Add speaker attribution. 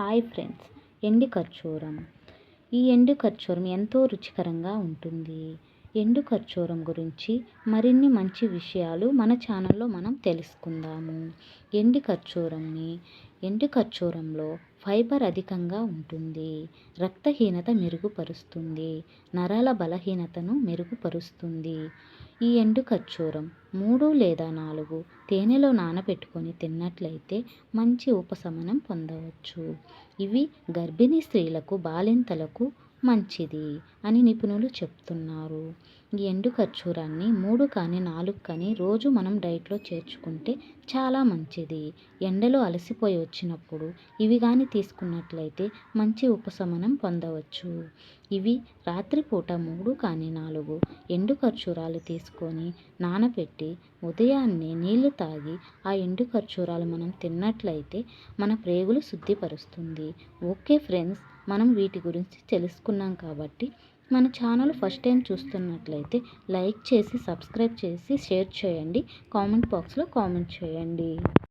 Speaker 1: Hi friends ఎండు ఖర్జూరం ఈ ఎండు ఖర్జూరం ఎంతో రుచికరంగా ఉంటుంది. ఎండు ఖర్జూరం గురించి మరిన్ని మంచి విషయాలు మన ఛానల్లో మనం తెలుసుకుందాము. ఎండు ఖర్జూరంని ఎండు ఖర్జూరంలో ఫైబర్ అధికంగా ఉంటుంది. రక్తహీనత మెరుగుపరుస్తుంది. నరాల బలహీనతను మెరుగుపరుస్తుంది. ఈ ఎండు ఖర్జూరం మూడు లేదా నాలుగు తేనెలో నానబెట్టుకొని తిన్నట్లయితే మంచి ఉపశమనం పొందవచ్చు. ఇవి గర్భిణీ స్త్రీలకు బాలింతలకు మంచిది అని నిపుణులు చెప్తున్నారు. ఈ ఎండు ఖర్జూరాన్ని మూడు కానీ నాలుగు కానీ రోజు మనం డైట్లో చేర్చుకుంటే చాలా మంచిది. ఎండలో అలసిపోయి వచ్చినప్పుడు ఇవి కానీ తీసుకున్నట్లయితే మంచి ఉపశమనం పొందవచ్చు. ఇవి రాత్రిపూట మూడు కానీ నాలుగు ఎండు ఖర్జూరాలు తీసుకొని నానబెట్టి ఉదయాన్నే నీళ్ళు తాగి ఆ ఎండు ఖర్జూరాలు మనం తిన్నట్లయితే మన ప్రేగులు శుద్ధిపరుస్తుంది. ఓకే ఫ్రెండ్స్ మనం వీటి గురించి తెలుసుకున్నాం కాబట్టి మన ఛానల్ ఫస్ట్ టైం చూస్తున్నట్లయితే లైక్ చేసి సబ్స్క్రైబ్ చేసి షేర్ చేయండి. కామెంట్ బాక్స్లో కామెంట్ చేయండి.